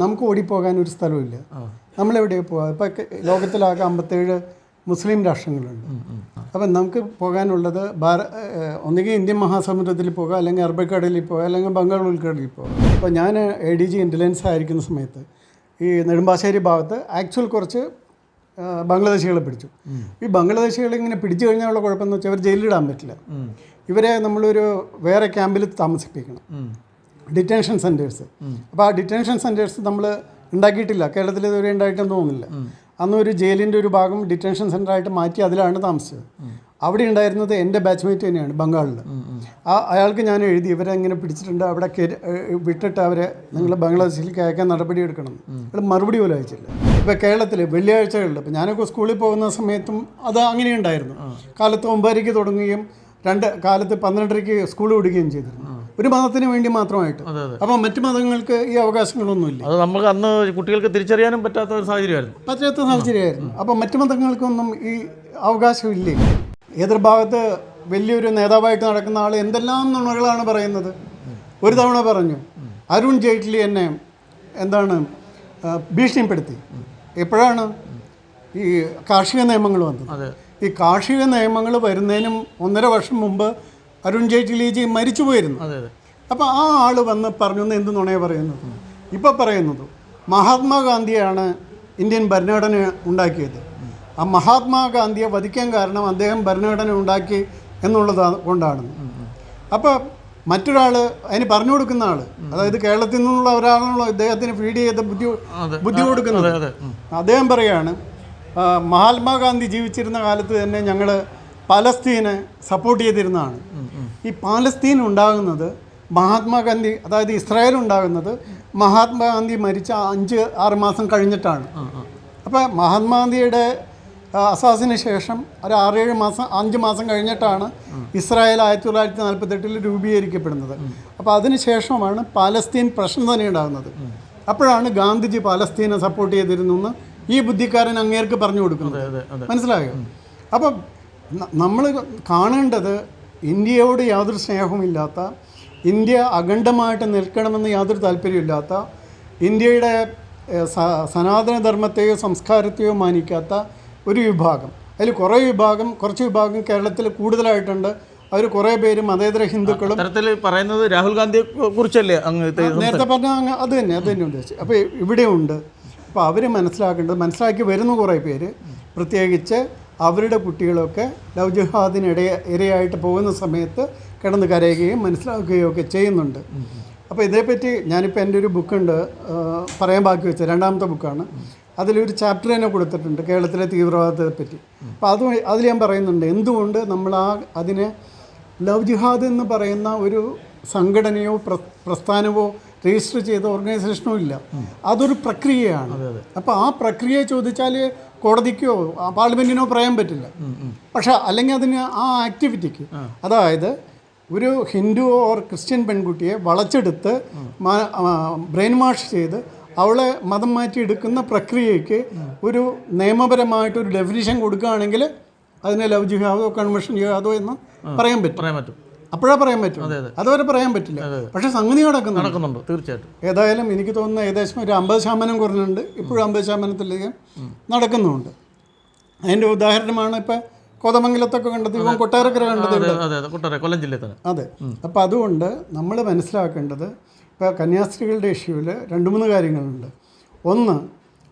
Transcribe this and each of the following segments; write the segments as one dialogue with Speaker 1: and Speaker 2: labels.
Speaker 1: നമുക്ക് ഓടിപ്പോകാൻ ഒരു സ്ഥലമില്ല നമ്മളെവിടെയാണ് പോവാ. ഇപ്പം ലോകത്തിലാകെ അമ്പത്തേഴ് മുസ്ലിം രാഷ്ട്രങ്ങളുണ്ട്. അപ്പം നമുക്ക് പോകാനുള്ളത് ഭാര ഒന്നുകിൽ ഇന്ത്യൻ മഹാസമുദ്രത്തിൽ പോകാം അല്ലെങ്കിൽ അറബിക്കടലിൽ പോകാം അല്ലെങ്കിൽ ബംഗാൾ ഉൾക്കടലിൽ പോകാം. അപ്പോൾ ഞാൻ എ ഡി ജി ഇന്റലിജൻസ് ആയിരിക്കുന്ന സമയത്ത് ഈ നെടുമ്പാശ്ശേരി ഭാഗത്ത് ആക്ച്വൽ കുറച്ച് ബംഗ്ലാദേശികളെ പിടിച്ചു. ഈ ബംഗ്ലാദേശികളെ ഇങ്ങനെ പിടിച്ചു കഴിഞ്ഞാലുള്ള കുഴപ്പമെന്ന് വെച്ചാൽ അവർ ജയിലിലിടാൻ പറ്റില്ല. ഇവരെ നമ്മളൊരു വേറെ ക്യാമ്പിൽ താമസിപ്പിക്കണം. ഡിറ്റൻഷൻ സെന്റേഴ്സ് അപ്പോൾ ആ ഡിറ്റൻഷൻ സെന്റേഴ്സ് നമ്മൾ ഉണ്ടാക്കിയിട്ടില്ല. കേരളത്തിൽ ഇതുവരെ ഉണ്ടായിട്ടെന്ന് തോന്നുന്നില്ല. അന്ന് ഒരു ജയിലിന്റെ ഒരു ഭാഗം ഡിറ്റൻഷൻ സെന്ററായിട്ട് മാറ്റി അതിലാണ് താമസിച്ചത്. അവിടെ ഉണ്ടായിരുന്നത് എന്റെ ബാച്ച്മേറ്റ് തന്നെയാണ് ബംഗാളിൽ ആ അയാൾക്ക് ഞാൻ എഴുതി ഇവരെ ഇങ്ങനെ പിടിച്ചിട്ടുണ്ട് അവിടെ വിട്ടിട്ട് അവരെ നിങ്ങൾ ബംഗ്ലാദേശിലേക്ക് അയക്കാൻ നടപടി എടുക്കണം. അയാൾ മറുപടി പോലും അയച്ചില്ല. ഇപ്പോൾ കേരളത്തിൽ വെള്ളിയാഴ്ചകളിൽ ഇപ്പോൾ ഞാനൊക്കെ സ്കൂളിൽ പോകുന്ന സമയത്തും അത് അങ്ങനെ ഉണ്ടായിരുന്നു കാലത്ത് ഒമ്പതരയ്ക്ക് തുടങ്ങുകയും രണ്ട് കാലത്ത് പന്ത്രണ്ടരയ്ക്ക് സ്കൂൾ വിടുകയും ചെയ്തിരുന്നു. ഒരു മതത്തിന് വേണ്ടി മാത്രമായിട്ട്. അപ്പോൾ മറ്റു മതങ്ങൾക്ക് ഈ അവകാശങ്ങളൊന്നുമില്ല.
Speaker 2: അത് നമുക്ക് അന്ന് കുട്ടികൾക്ക് തിരിച്ചറിയാനും പറ്റാത്ത ഒരു സാഹചര്യമായിരുന്നു.
Speaker 1: പറ്റാത്ത സാഹചര്യമായിരുന്നു. അപ്പോൾ മറ്റു മതങ്ങൾക്കൊന്നും ഈ അവകാശമില്ലേ. എതിർഭാഗത്ത് വലിയൊരു നേതാവായിട്ട് നടക്കുന്ന ആൾ എന്തെല്ലാം നുണകളാണ് പറയുന്നത്? ഒരു തവണ പറഞ്ഞു. അരുൺ ജെയ്റ്റ്ലി എന്നെ എന്താണ് ഭീഷണിപ്പെടുത്തി. എപ്പോഴാണ് ഈ കാർഷിക നിയമങ്ങൾ വന്നത്? ഈ കാർഷിക നിയമങ്ങൾ വരുന്നതിനും ഒന്നര വർഷം മുമ്പ് അരുൺ ജെയ്റ്റ്ലിജി മരിച്ചു പോയിരുന്നു അപ്പോൾ ആ ആൾ വന്ന് പറഞ്ഞു എന്ത് നുണയെ പറയുന്നത്? ഇപ്പോൾ പറയുന്നത് മഹാത്മാഗാന്ധിയാണ് ഇന്ത്യൻ ഭരണഘടന ഉണ്ടാക്കിയത്. ആ മഹാത്മാഗാന്ധിയെ വധിക്കാൻ കാരണം അദ്ദേഹം ഭരണഘടന ഉണ്ടാക്കി എന്നുള്ളത് കൊണ്ടാണ്. അപ്പോൾ മറ്റൊരാൾ അതിന് പറഞ്ഞു കൊടുക്കുന്ന ആൾ അതായത് കേരളത്തിൽ നിന്നുള്ള ഒരാളാണല്ലോ ഇദ്ദേഹത്തിന് ഫീഡ് ചെയ്ത ബുദ്ധി. ബുദ്ധി കൊടുക്കുന്നത്. അദ്ദേഹം പറയാണ് മഹാത്മാഗാന്ധി ജീവിച്ചിരുന്ന കാലത്ത് തന്നെ ഞങ്ങൾ പലസ്തീനെ സപ്പോർട്ട് ചെയ്തിരുന്നതാണ്. ഈ പാലസ്തീൻ ഉണ്ടാകുന്നത് മഹാത്മാഗാന്ധി അതായത് ഇസ്രായേൽ ഉണ്ടാകുന്നത് മഹാത്മാഗാന്ധി മരിച്ച അഞ്ച് ആറ് മാസം കഴിഞ്ഞിട്ടാണ്. അപ്പോൾ മഹാത്മാഗാന്ധിയുടെ അസാസിന് ശേഷം ഒരു ആറേഴ് മാസം അഞ്ച് മാസം കഴിഞ്ഞിട്ടാണ് ഇസ്രായേൽ ആയിരത്തി തൊള്ളായിരത്തി നാൽപ്പത്തെട്ടിൽ രൂപീകരിക്കപ്പെടുന്നത് അപ്പോൾ അതിന് ശേഷമാണ് പാലസ്തീൻ പ്രശ്നം തന്നെ ഉണ്ടാകുന്നത്. അപ്പോഴാണ് ഗാന്ധിജി പാലസ്തീനെ സപ്പോർട്ട് ചെയ്തിരുന്നു എന്ന് ഈ ബുദ്ധിക്കാരൻ അങ്ങേർക്ക് പറഞ്ഞു കൊടുക്കുന്നത്. മനസ്സിലായോ? അപ്പം നമ്മൾ കാണേണ്ടത് ഇന്ത്യയോട് യാതൊരു സ്നേഹവുമില്ലാത്ത ഇന്ത്യ അഖണ്ഡമായിട്ട് നിൽക്കണമെന്ന് യാതൊരു താല്പര്യമില്ലാത്ത ഇന്ത്യയുടെ സനാതനധർമ്മത്തെയോ സംസ്കാരത്തെയോ മാനിക്കാത്ത ഒരു വിഭാഗം. അതിൽ കുറേ വിഭാഗം കുറച്ച് വിഭാഗം കേരളത്തിൽ കൂടുതലായിട്ടുണ്ട്. അവർ കുറേ പേര് മതേതര ഹിന്ദുക്കളും
Speaker 2: തരത്തിൽ പറയുന്നത് രാഹുൽ ഗാന്ധിയെ കുറിച്ചല്ലേ
Speaker 1: നേരത്തെ പറഞ്ഞ അങ്ങ് അത് തന്നെ അത് തന്നെ ഉദ്ദേശിച്ചു അപ്പോൾ ഇവിടെയുണ്ട്. അപ്പോൾ അവർ മനസ്സിലാക്കേണ്ടത് മനസ്സിലാക്കി വരുന്ന കുറേ പേര് പ്രത്യേകിച്ച് അവരുടെ കുട്ടികളൊക്കെ ലവ് ജിഹാദിന് ഇരയായിട്ട് പോകുന്ന സമയത്ത് കിടന്ന് കരയുകയും മനസ്സിലാക്കുകയും ഒക്കെ ചെയ്യുന്നുണ്ട്. അപ്പോൾ ഇതേപ്പറ്റി ഞാനിപ്പോൾ എന്റെ ഒരു ബുക്കുണ്ട് പറയാൻ ബാക്കി വെച്ച രണ്ടാമത്തെ ബുക്കാണ്. അതിലൊരു ചാപ്റ്റർ തന്നെ കൊടുത്തിട്ടുണ്ട് കേരളത്തിലെ തീവ്രവാദത്തെ പറ്റി. അപ്പോൾ അത് അതിൽ ഞാൻ പറയുന്നുണ്ട് എന്തുകൊണ്ട് നമ്മൾ ആ അതിനെ ലവ് ജിഹാദ് എന്ന് പറയുന്ന ഒരു സംഘടനയോ പ്ര- പ്രസ്ഥാനമോ രജിസ്റ്റർ ചെയ്ത ഓർഗനൈസേഷനോ ഇല്ല. അതൊരു പ്രക്രിയയാണ്. അപ്പോൾ ആ പ്രക്രിയ ചോദിച്ചാൽ കോടതിക്കോ പാർലമെന്റിനോ പറയാൻ പറ്റില്ല. പക്ഷെ അല്ലെങ്കിൽ അതിന് ആ ആക്ടിവിറ്റിക്ക് അതായത് ഒരു ഹിന്ദു ഓർ ക്രിസ്ത്യൻ പെൺകുട്ടിയെ വളച്ചെടുത്ത് ബ്രെയിൻ വാഷ് ചെയ്ത് അവളെ മതം മാറ്റി എടുക്കുന്ന പ്രക്രിയയ്ക്ക് ഒരു നിയമപരമായിട്ട് ഒരു ഡെഫിനിഷൻ കൊടുക്കുകയാണെങ്കിൽ അതിനെ ലവ് ജിഹാദോ കൺവെൻഷൻ ജിഹാദോ എന്ന് പറയാൻ പറ്റും.
Speaker 2: പറയാൻ പറ്റും.
Speaker 1: അപ്പോഴേ പറയാൻ പറ്റും. അതുവരെ പറയാൻ പറ്റില്ല. പക്ഷെ സംഗതി നടക്കുന്നു
Speaker 2: നടക്കുന്നുണ്ട് തീർച്ചയായിട്ടും.
Speaker 1: ഏതായാലും എനിക്ക് തോന്നുന്ന ഏകദേശം ഒരു അമ്പത് ശതമാനം കുറഞ്ഞിട്ടുണ്ട്. ഇപ്പോഴും അമ്പത് ശതമാനത്തിലധികം നടക്കുന്നുണ്ട്. അതിന്റെ ഉദാഹരണമാണ് ഇപ്പം കോതമംഗലത്തൊക്കെ കണ്ടത് ഇപ്പം കൊട്ടാരക്കര കണ്ടത്
Speaker 2: കൊല്ലം ജില്ലയിൽ തന്നെ.
Speaker 1: അതെ. അപ്പോൾ അതുകൊണ്ട് നമ്മൾ മനസ്സിലാക്കേണ്ടത് ഇപ്പോൾ കന്യാസ്ത്രീകളുടെ ഇഷ്യൂവിൽ രണ്ട് മൂന്ന് കാര്യങ്ങളുണ്ട്. ഒന്ന്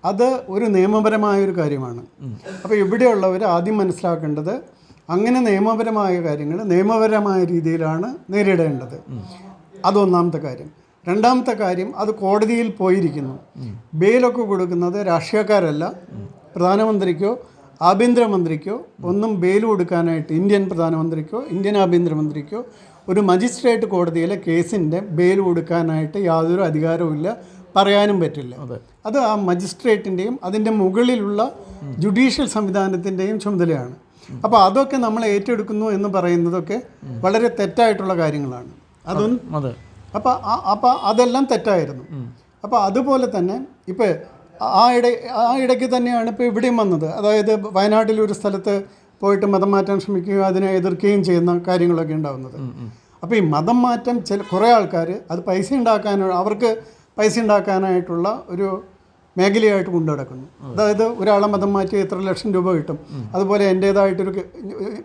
Speaker 1: അത് ഒരു നിയമപരമായ ഒരു കാര്യമാണ് അപ്പോൾ ഇവിടെയുള്ളവർ ആദ്യം മനസ്സിലാക്കേണ്ടത് അങ്ങനെ നിയമപരമായ കാര്യങ്ങൾ നിയമപരമായ രീതിയിലാണ് നേരിടേണ്ടത്. അതൊന്നാമത്തെ കാര്യം. രണ്ടാമത്തെ കാര്യം അത് കോടതിയിൽ പോയിരിക്കുന്നു. ബെയിലൊക്കെ കൊടുക്കുന്നത് രാഷ്ട്രീയക്കാരല്ല. പ്രധാനമന്ത്രിക്കോ ആഭ്യന്തരമന്ത്രിക്കോ ഒന്നും ബെയിൽ കൊടുക്കാനായിട്ട് ഇന്ത്യൻ പ്രധാനമന്ത്രിക്കോ ഇന്ത്യൻ ആഭ്യന്തരമന്ത്രിക്കോ ഒരു മജിസ്ട്രേറ്റ് കോടതിയിലെ കേസിന്റെ ബെയിൽ കൊടുക്കാനായിട്ട് യാതൊരു അധികാരവും ഇല്ല. പറയാനും പറ്റില്ല. അത് ആ മജിസ്ട്രേറ്റിന്റെയും അതിന്റെ മുകളിലുള്ള ജുഡീഷ്യൽ സംവിധാനത്തിന്റെയും ചുമതലയാണ്. അപ്പോൾ അതൊക്കെ നമ്മൾ ഏറ്റെടുക്കുന്നു എന്ന് പറയുന്നതൊക്കെ വളരെ തെറ്റായിട്ടുള്ള കാര്യങ്ങളാണ്. അതൊന്നും
Speaker 2: അതെ
Speaker 1: അപ്പോൾ അപ്പോൾ അതെല്ലാം തെറ്റായിരുന്നു. അപ്പോൾ അതുപോലെ തന്നെ ഇപ്പോൾ ആ ഇട ആ ഇടയ്ക്ക് തന്നെയാണ് ഇപ്പോൾ ഇവിടെയും വന്നത്. അതായത് വയനാട്ടിൽ ഒരു സ്ഥലത്ത് പോയിട്ട് മതം മാറ്റാൻ ശ്രമിക്കുകയും അതിനെ എതിർക്കുകയും ചെയ്യുന്ന കാര്യങ്ങളൊക്കെ ഉണ്ടാകുന്നത് അപ്പോൾ ഈ മതം മാറ്റം ചില കുറേ ആൾക്കാർ അത് പൈസ ഉണ്ടാക്കാനുള്ള അവർക്ക് പൈസ ഉണ്ടാക്കാനായിട്ടുള്ള ഒരു മേഖലയായിട്ട് കൊണ്ടു നടക്കുന്നു അതായത് ഒരാളെ മതം മാറ്റി എത്ര ലക്ഷം രൂപ കിട്ടും. അതുപോലെ എന്റേതായിട്ടൊരു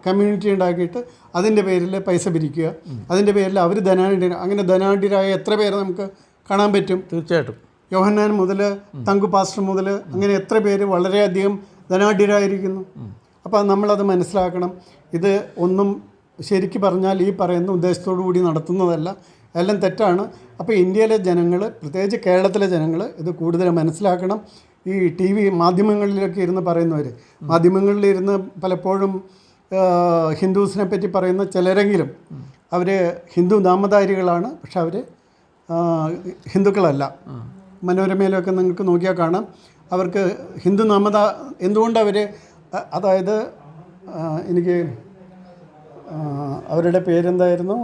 Speaker 1: കമ്മ്യൂണിറ്റി ഉണ്ടാക്കിയിട്ട് അതിന്റെ പേരിൽ പൈസ പിരിക്കുക. അതിന്റെ പേരിൽ അവർ ധനാഢ്യ അങ്ങനെ ധനാഢ്യരായ എത്ര പേരെ നമുക്ക് കാണാൻ പറ്റും?
Speaker 2: തീർച്ചയായിട്ടും.
Speaker 1: യോഹന്നാൻ മുതൽ തങ്കു പാസ്റ്റർ മുതൽ അങ്ങനെ എത്ര പേര് വളരെയധികം ധനാഢ്യരായിരിക്കുന്നു. അപ്പോൾ നമ്മളത് മനസ്സിലാക്കണം. ഇത് ഒന്നും ശരിക്ക് പറഞ്ഞാൽ ഈ പറയുന്ന ഉദ്ദേശത്തോടു കൂടി നടത്തുന്നതല്ല. എല്ലാം തെറ്റാണ്. അപ്പോൾ ഇന്ത്യയിലെ ജനങ്ങൾ പ്രത്യേകിച്ച് കേരളത്തിലെ ജനങ്ങൾ ഇത് കൂടുതൽ മനസ്സിലാക്കണം. ഈ ടി വി മാധ്യമങ്ങളിലൊക്കെ ഇരുന്ന് പറയുന്നവർ മാധ്യമങ്ങളിലിരുന്ന് പലപ്പോഴും ഹിന്ദുസിനെ പറ്റി പറയുന്ന ചിലരെങ്കിലും അവർ ഹിന്ദു നാമധാരികളാണ് പക്ഷെ അവർ ഹിന്ദുക്കളല്ല. മനോരമയിലൊക്കെ നിങ്ങൾക്ക് നോക്കിയാൽ കാണാം. അവർക്ക് ഹിന്ദു നാമത എന്തുകൊണ്ട് അവർ അതായത് എനിക്ക് അവരുടെ പേരെന്തായിരുന്നു?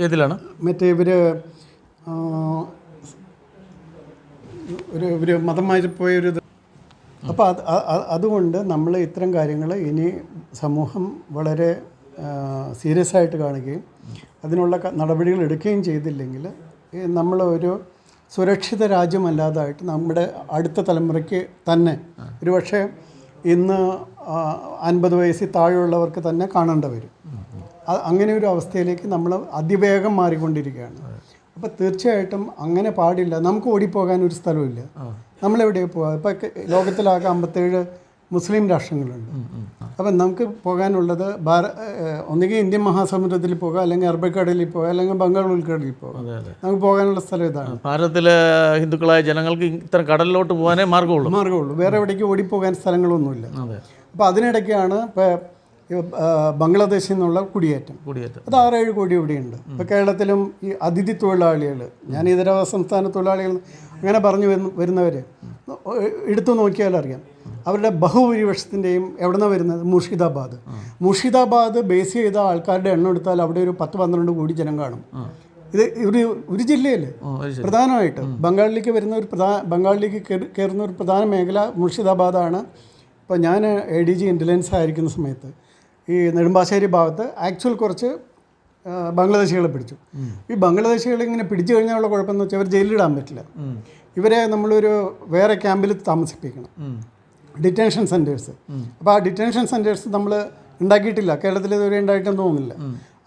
Speaker 2: ഏതിലാണ്?
Speaker 1: മറ്റേ ഇവർ ഒരു ഒരു മതം മാറിപ്പോയ ഒരു അപ്പോൾ അത് അതുകൊണ്ട് നമ്മൾ ഇത്തരം കാര്യങ്ങൾ ഇനി സമൂഹം വളരെ സീരിയസ് ആയിട്ട് കാണുകയും അതിനുള്ള നടപടികൾ എടുക്കുകയും ചെയ്തില്ലെങ്കിൽ നമ്മൾ ഒരു സുരക്ഷിത രാജ്യമല്ലാതായിട്ട് നമ്മുടെ അടുത്ത തലമുറയ്ക്ക് തന്നെ ഒരുപക്ഷെ ഇന്ന് അൻപത് വയസ്സിൽ താഴെയുള്ളവർക്ക് തന്നെ കാണേണ്ടി വരും. അങ്ങനെ ഒരു അവസ്ഥയിലേക്ക് നമ്മൾ അതിവേഗം മാറിക്കൊണ്ടിരിക്കുകയാണ്. അപ്പോൾ തീർച്ചയായിട്ടും അങ്ങനെ പാടില്ല. നമുക്ക് ഓടിപ്പോകാൻ ഒരു സ്ഥലമില്ല നമ്മളെവിടെയാണ് പോകാം ഇപ്പോൾ ലോകത്തിലാകെ അമ്പത്തേഴ് മുസ്ലിം രാഷ്ട്രങ്ങളുണ്ട്. അപ്പം നമുക്ക് പോകാനുള്ളത് ഭാര ഒന്നുകിൽ ഇന്ത്യൻ മഹാസമുദ്രത്തിൽ പോകാം അല്ലെങ്കിൽ അറബിക്കടലിൽ പോകാം അല്ലെങ്കിൽ ബംഗാൾ ഉൾക്കടലിൽ പോകാം. നമുക്ക് പോകാനുള്ള സ്ഥലം ഇതാണ്.
Speaker 2: ഭാരതത്തിലെ ഹിന്ദുക്കളായ ജനങ്ങൾക്ക് ഇത്തരം കടലിലോട്ട് പോകാനേ മാർഗമുള്ളൂ
Speaker 1: മാർഗമുള്ളൂ വേറെ എവിടേക്ക് ഓടിപ്പോകാൻ സ്ഥലങ്ങളൊന്നുമില്ല.
Speaker 2: അപ്പൊ
Speaker 1: അപ്പോൾ അതിനിടയ്ക്കാണ് ഇപ്പോൾ ബംഗ്ലാദേശിൽ നിന്നുള്ള കുടിയേറ്റം.
Speaker 2: കുടിയേറ്റം.
Speaker 1: അത് ആറേഴ് കോടി ഇവിടെയുണ്ട്. ഇപ്പോൾ കേരളത്തിലും ഈ അതിഥി തൊഴിലാളികൾ ഞാൻ ഇതര സംസ്ഥാന തൊഴിലാളികൾ അങ്ങനെ പറഞ്ഞു വരുന്ന വരുന്നവർ എടുത്തു നോക്കിയാൽ അറിയാം. അവരുടെ ബഹുഭൂരിപക്ഷത്തിന്റെയും എവിടെ നിന്നാണ് വരുന്നത്? മുർഷിദാബാദ്. മുർഷിദാബാദ് ബേസ് ചെയ്ത ആൾക്കാരുടെ എണ്ണം എടുത്താൽ അവിടെ ഒരു പത്ത് പന്ത്രണ്ട് കോടി ജനം കാണും. ഇത് ഒരു ഒരു
Speaker 2: ശരി
Speaker 1: പ്രധാനമായിട്ട്. ബംഗാളിലേക്ക് വരുന്ന ഒരു പ്രധാന ബംഗാളിലേക്ക് കയറി- കയറുന്ന ഒരു പ്രധാന മേഖല മുർഷിദാബാദാണ്. ഇപ്പോൾ ഞാൻ എ ഡി ജി ഇന്റലിജൻസ് ആയിരിക്കുന്ന സമയത്ത് ഈ നെടുമ്പാശ്ശേരി ഭാഗത്ത് ആക്ച്വൽ കുറച്ച് ബംഗ്ലാദേശികളെ പിടിച്ചു. ഈ ബംഗ്ലാദേശികളെ ഇങ്ങനെ പിടിച്ചു കഴിഞ്ഞാലുള്ള കുഴപ്പമെന്ന് വെച്ചാൽ അവർ ജയിലിലിടാൻ പറ്റില്ല. ഇവരെ നമ്മളൊരു വേറെ ക്യാമ്പിൽ താമസിപ്പിക്കണം. ഡിറ്റൻഷൻ സെന്റേഴ്സ് അപ്പോൾ ആ ഡിറ്റൻഷൻ സെന്റേഴ്സ് നമ്മൾ ഉണ്ടാക്കിയിട്ടില്ല. കേരളത്തിൽ ഇതുവരെ ഉണ്ടായിട്ടൊന്നും തോന്നുന്നില്ല.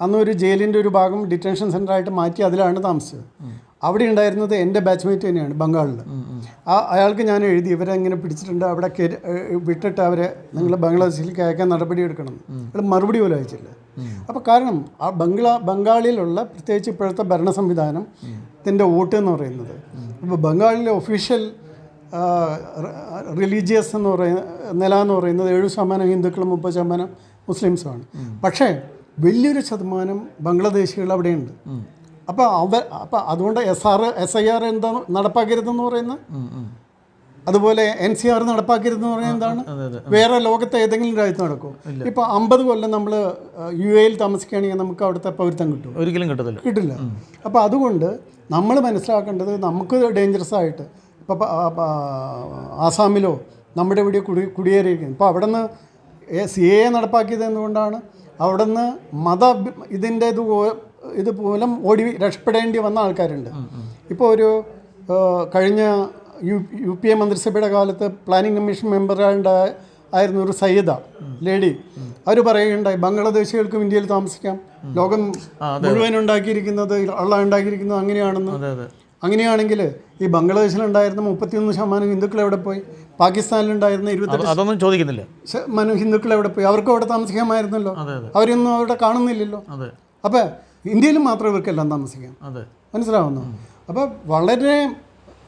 Speaker 1: അന്ന് ഒരു ജയിലിന്റെ ഒരു ഭാഗം ഡിറ്റൻഷൻ സെന്ററായിട്ട് മാറ്റി അതിലാണ് താമസിച്ചത്. അവിടെ ഉണ്ടായിരുന്നത് എന്റെ ബാച്ച്മേറ്റ് തന്നെയാണ് ബംഗാളിൽ ആ അയാൾക്ക് ഞാൻ എഴുതി ഇവരെ ഇങ്ങനെ പിടിച്ചിട്ടുണ്ട് അവിടെ വിട്ടിട്ട് അവരെ നിങ്ങൾ ബംഗ്ലാദേശിലേക്ക് അയക്കാൻ നടപടി എടുക്കണം. അയാൾ മറുപടി പോലും അയച്ചില്ല. അപ്പോൾ കാരണം ആ ബംഗ്ലാ ബംഗാളിലുള്ള പ്രത്യേകിച്ച് ഇപ്പോഴത്തെ ഭരണ സംവിധാനം ഇതിന്റെ വോട്ട് എന്ന് പറയുന്നത്. ഇപ്പോൾ ബംഗാളിലെ ഒഫീഷ്യൽ റിലീജിയസ് എന്ന് പറയുന്ന നില എന്ന് പറയുന്നത് ഏഴ് ശതമാനം ഹിന്ദുക്കളും മുപ്പത് ശതമാനം മുസ്ലിംസുമാണ് പക്ഷേ വലിയൊരു ശതമാനം ബംഗ്ലാദേശികൾ അവിടെയുണ്ട്. അപ്പോൾ അവ അപ്പോൾ അതുകൊണ്ട് S R S I R എന്താ നടപ്പാക്കരുതെന്ന്
Speaker 2: ഉം.
Speaker 1: അതുപോലെ എൻ സി ആർ നടപ്പാക്കരുതെന്ന് പറയുന്നത് എന്താണ്? വേറെ ലോകത്തെ ഏതെങ്കിലും രാജ്യത്ത് നടക്കും. ഇപ്പൊ അമ്പത് കൊല്ലം നമ്മൾ യു എയിൽ താമസിക്കുകയാണെങ്കിൽ നമുക്ക് അവിടുത്തെ പൗരത്വം കിട്ടും
Speaker 2: ഒരിക്കലും കിട്ടത്തില്ല.
Speaker 1: കിട്ടില്ല. അപ്പോൾ അതുകൊണ്ട് നമ്മൾ മനസ്സിലാക്കേണ്ടത് നമുക്ക് ഡേഞ്ചറസ് ആയിട്ട് ഇപ്പോൾ ആസാമിലോ നമ്മുടെ ഇവിടെ കുടി കുടിയേറിയിരിക്കുന്നു. ഇപ്പോൾ അവിടെ നിന്ന് സി എ നടപ്പാക്കിയത് എന്തുകൊണ്ടാണ്? അവിടെ നിന്ന് മത ഇതിന്റെ ഇത് ഇത് മൂലം ഓടി രക്ഷപ്പെടേണ്ടി വന്ന ആൾക്കാരുണ്ട്. ഇപ്പോൾ ഒരു കഴിഞ്ഞ യു യു പി എ മന്ത്രിസഭയുടെ കാലത്ത് പ്ലാനിംഗ് കമ്മീഷൻ മെമ്പറായിട്ട് ആയിരുന്ന ഒരു സയ്യിദ ലേഡി. അവർ പറയുകയുണ്ടായി ബംഗ്ലാദേശികൾക്കും ഇന്ത്യയിൽ താമസിക്കാം. ലോകം മുഴുവൻ ഉണ്ടാക്കിയിരിക്കുന്നത് അള്ള ഉണ്ടാക്കിയിരിക്കുന്നത് അങ്ങനെയാണെന്ന്. അങ്ങനെയാണെങ്കിൽ ഈ ബംഗ്ലാദേശിലുണ്ടായിരുന്ന മുപ്പത്തിയൊന്ന് ശതമാനം ഹിന്ദുക്കൾ എവിടെ പോയി? പാകിസ്ഥാനിലുണ്ടായിരുന്ന ഇരുപത്തെട്ട്
Speaker 2: അത് അതൊന്നും ചോദിക്കുന്നില്ല.
Speaker 1: ശതമാനം ഹിന്ദുക്കൾ എവിടെ പോയി? അവർക്കും അവിടെ താമസിക്കാമായിരുന്നല്ലോ. അവരൊന്നും അവിടെ കാണുന്നില്ലല്ലോ. അപ്പോൾ ഇന്ത്യയിൽ മാത്രം ഇവർക്കെല്ലാം താമസിക്കാം.
Speaker 2: അതെ.
Speaker 1: മനസ്സിലാവുന്നു? അപ്പോൾ വളരെ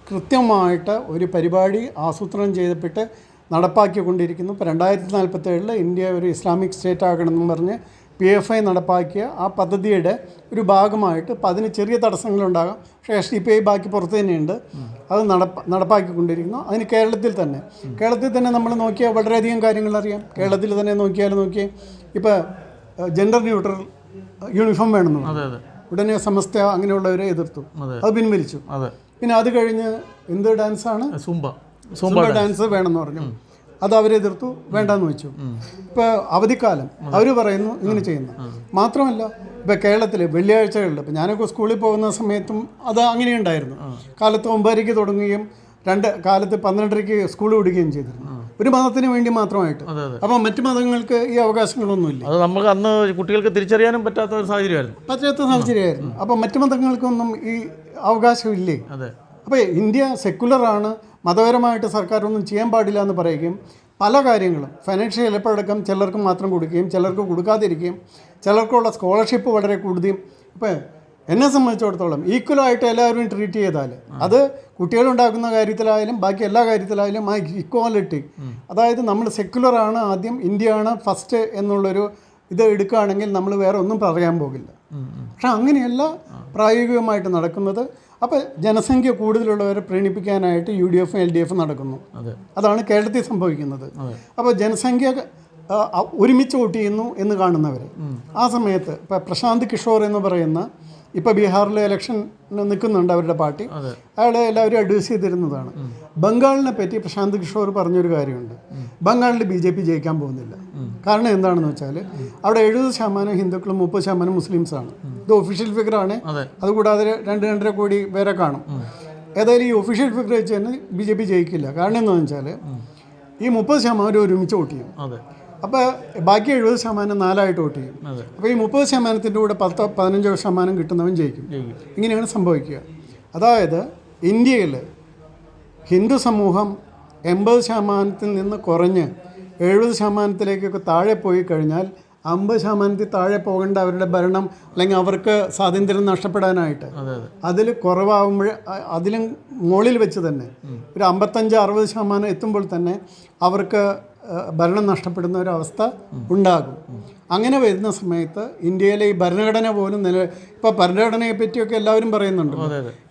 Speaker 1: കൃത്യമായിട്ട് ഒരു പരിപാടി ആസൂത്രണം ചെയ്തപ്പെട്ട് നടപ്പാക്കിക്കൊണ്ടിരിക്കുന്നു. ഇപ്പോൾ രണ്ടായിരത്തി നാൽപ്പത്തേഴിൽ ഇന്ത്യ ഒരു ഇസ്ലാമിക് സ്റ്റേറ്റ് ആകണമെന്ന് പറഞ്ഞ് പി എഫ് ഐ നടപ്പാക്കിയ ആ പദ്ധതിയുടെ ഒരു ഭാഗമായിട്ട് അപ്പം അതിന് ചെറിയ തടസ്സങ്ങളുണ്ടാകാം. പക്ഷേ എസ് ഡി പി ഐ ബാക്കി പുറത്ത് തന്നെയുണ്ട്. അത് നടപ്പ നടപ്പാക്കിക്കൊണ്ടിരിക്കുന്നു. അതിന് കേരളത്തിൽ തന്നെ. കേരളത്തിൽ തന്നെ നമ്മൾ നോക്കിയാൽ വളരെയധികം കാര്യങ്ങൾ അറിയാം. കേരളത്തിൽ തന്നെ നോക്കിയാൽ നോക്കിയേ ഇപ്പോൾ ജെൻഡർ ന്യൂട്രൽ യൂണിഫോം വേണമെന്ന് ഉടനെ സമസ്ത അങ്ങനെയുള്ളവരെ എതിർത്തു.
Speaker 2: അതെ.
Speaker 1: പിൻവലിച്ചു. പിന്നെ അത് കഴിഞ്ഞ് എന്ത് ഡാൻസാണ്
Speaker 2: സുംബ. സുംബ
Speaker 1: ഡാൻസ് വേണമെന്ന് പറഞ്ഞു. അത് അവരെതിർത്തു വേണ്ടെന്ന് വെച്ചു. ഇപ്പോൾ അവധിക്കാലം അവർ പറയുന്നു ഇങ്ങനെ ചെയ്യുന്നു. മാത്രമല്ല ഇപ്പോൾ കേരളത്തിൽ വെള്ളിയാഴ്ചകളിൽ ഇപ്പോൾ ഞാനൊക്കെ സ്കൂളിൽ പോകുന്ന സമയത്തും അത് അങ്ങനെ ഉണ്ടായിരുന്നു കാലത്ത് ഒമ്പതരയ്ക്ക് തുടങ്ങുകയും രണ്ട് കാലത്ത് പന്ത്രണ്ടരയ്ക്ക് സ്കൂൾ വിടുകയും ചെയ്തിരുന്നു. ഒരു മതത്തിന് വേണ്ടി മാത്രമായിട്ട്. അപ്പോൾ മറ്റു മതങ്ങൾക്ക് ഈ അവകാശങ്ങളൊന്നുമില്ല.
Speaker 2: അത് നമുക്ക് അന്ന് കുട്ടികൾക്ക് തിരിച്ചറിയാനും പറ്റാത്ത ഒരു സാഹചര്യമായിരുന്നു.
Speaker 1: പറ്റാത്ത സാഹചര്യമായിരുന്നു. അപ്പോൾ മറ്റു മതങ്ങൾക്കൊന്നും ഈ അവകാശമില്ലേ?
Speaker 2: അതെ.
Speaker 1: അപ്പോൾ ഇന്ത്യ സെക്കുലറാണ് മതപരമായിട്ട് സർക്കാരൊന്നും ചെയ്യാൻ പാടില്ല എന്ന് പറയുകയും പല കാര്യങ്ങളും ഫൈനാൻഷ്യൽ ഹെൽപ്പ് അടക്കം ചിലർക്ക് മാത്രം കൊടുക്കുകയും ചിലർക്ക് കൊടുക്കാതിരിക്കുകയും ചിലർക്കുള്ള സ്കോളർഷിപ്പ് വളരെ കൂടുതലും ഇപ്പോൾ എന്നെ സംബന്ധിച്ചിടത്തോളം ഈക്വലായിട്ട് എല്ലാവരും ട്രീറ്റ് ചെയ്താൽ അത് കുട്ടികളുണ്ടാക്കുന്ന കാര്യത്തിലായാലും ബാക്കി എല്ലാ കാര്യത്തിലായാലും ആ ഇക്വാലിറ്റി അതായത് നമ്മൾ സെക്യുലറാണ് ആദ്യം ഇന്ത്യയാണ് ഫസ്റ്റ് എന്നുള്ളൊരു ഇത് എടുക്കുകയാണെങ്കിൽ നമ്മൾ വേറെ ഒന്നും പറയാൻ പോകില്ല. പക്ഷെ അങ്ങനെയല്ല പ്രായോഗികമായിട്ട് നടക്കുന്നത്. അപ്പോൾ ജനസംഖ്യ കൂടുതലുള്ളവരെ പ്രീണിപ്പിക്കാനായിട്ട് യു ഡി എഫും എൽ ഡി എഫും നടക്കുന്നു.
Speaker 2: അതെ.
Speaker 1: അതാണ് കേരളത്തിൽ സംഭവിക്കുന്നത്. അപ്പോൾ ജനസംഖ്യ ഒരുമിച്ച് വോട്ട് ചെയ്യുന്നു എന്ന് കാണുന്നവർ ആ സമയത്ത് ഇപ്പം പ്രശാന്ത് കിഷോർ എന്ന് പറയുന്ന ഇപ്പോൾ ബീഹാറിലെ ഇലക്ഷൻ നിൽക്കുന്നുണ്ട് അവരുടെ പാർട്ടി. അയാളെ എല്ലാവരും അഡ്വൈസ് ചെയ്തിരുന്നതാണ്. ബംഗാളിനെ പറ്റി പ്രശാന്ത് കിഷോർ പറഞ്ഞൊരു കാര്യമുണ്ട്. ബംഗാളിൽ ബി ജെ പി ജയിക്കാൻ പോകുന്നില്ല. കാരണം എന്താണെന്ന് വെച്ചാൽ അവിടെ എഴുപത് ശതമാനം ഹിന്ദുക്കളും മുപ്പത് ശതമാനം മുസ്ലിംസാണ്. ഇത് ഒഫീഷ്യൽ ഫിഗറാണ്
Speaker 2: ആണ്.
Speaker 1: അതുകൂടാതെ രണ്ട് രണ്ടര കോടി പേരെ കാണും. ഏതായാലും ഈ ഒഫീഷ്യൽ ഫിഗർ വെച്ച് തന്നെ ബി ജെ പി ജയിക്കില്ല. കാരണം എന്താണെന്ന് വെച്ചാൽ ഈ മുപ്പത് ശതമാനം ഒരുമിച്ച് വോട്ട് ചെയ്യും. അപ്പോൾ ബാക്കി എഴുപത് ശതമാനം നാലായിട്ട് വോട്ട് ചെയ്യും. അപ്പോൾ ഈ മുപ്പത് ശതമാനത്തിന്റെ കൂടെ പത്തോ പതിനഞ്ചോ ശതമാനം കിട്ടുന്നവൻ ജയിക്കും. ഇങ്ങനെയാണ് സംഭവിക്കുക. അതായത് ഇന്ത്യയിൽ ഹിന്ദു സമൂഹം എൺപത് ശതമാനത്തിൽ നിന്ന് കുറഞ്ഞ് എഴുപത് ശതമാനത്തിലേക്കൊക്കെ താഴെ പോയി കഴിഞ്ഞാൽ അമ്പത് ശതമാനത്തിൽ താഴെ പോകേണ്ട അവരുടെ ഭരണം അല്ലെങ്കിൽ അവർക്ക് സ്വാതന്ത്ര്യം നഷ്ടപ്പെടാനായിട്ട്
Speaker 2: അതെ അതെ.
Speaker 1: അതിൽ കുറവാകുമ്പോൾ അതിലും മുകളിൽ വെച്ച് തന്നെ ഒരു അമ്പത്തഞ്ച് അറുപത് ശതമാനം എത്തുമ്പോൾ തന്നെ അവർക്ക് ഭരണം നഷ്ടപ്പെടുന്ന ഒരു അവസ്ഥ ഉണ്ടാകും. അങ്ങനെ വരുന്ന സമയത്ത് ഇന്ത്യയിലെ ഈ ഭരണഘടന പോലും നില ഇപ്പോൾ ഭരണഘടനയെ പറ്റിയൊക്കെ എല്ലാവരും പറയുന്നുണ്ട്.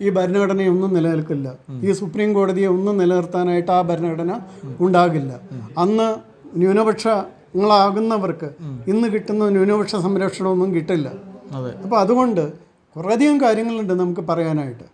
Speaker 1: ഈ ഭരണഘടനയൊന്നും നിലനിൽക്കില്ല. ഈ സുപ്രീം കോടതിയെ ഒന്നും നിലനിർത്താനായിട്ട് ആ ഭരണഘടന ഉണ്ടാകില്ല. അന്ന് ന്യൂനപക്ഷങ്ങളാകുന്നവർക്ക് ഇന്ന് കിട്ടുന്ന ന്യൂനപക്ഷ സംരക്ഷണമൊന്നും കിട്ടില്ല. അപ്പോൾ അതുകൊണ്ട് കുറേയധികം കാര്യങ്ങളുണ്ട് നമുക്ക് പറയാനായിട്ട്.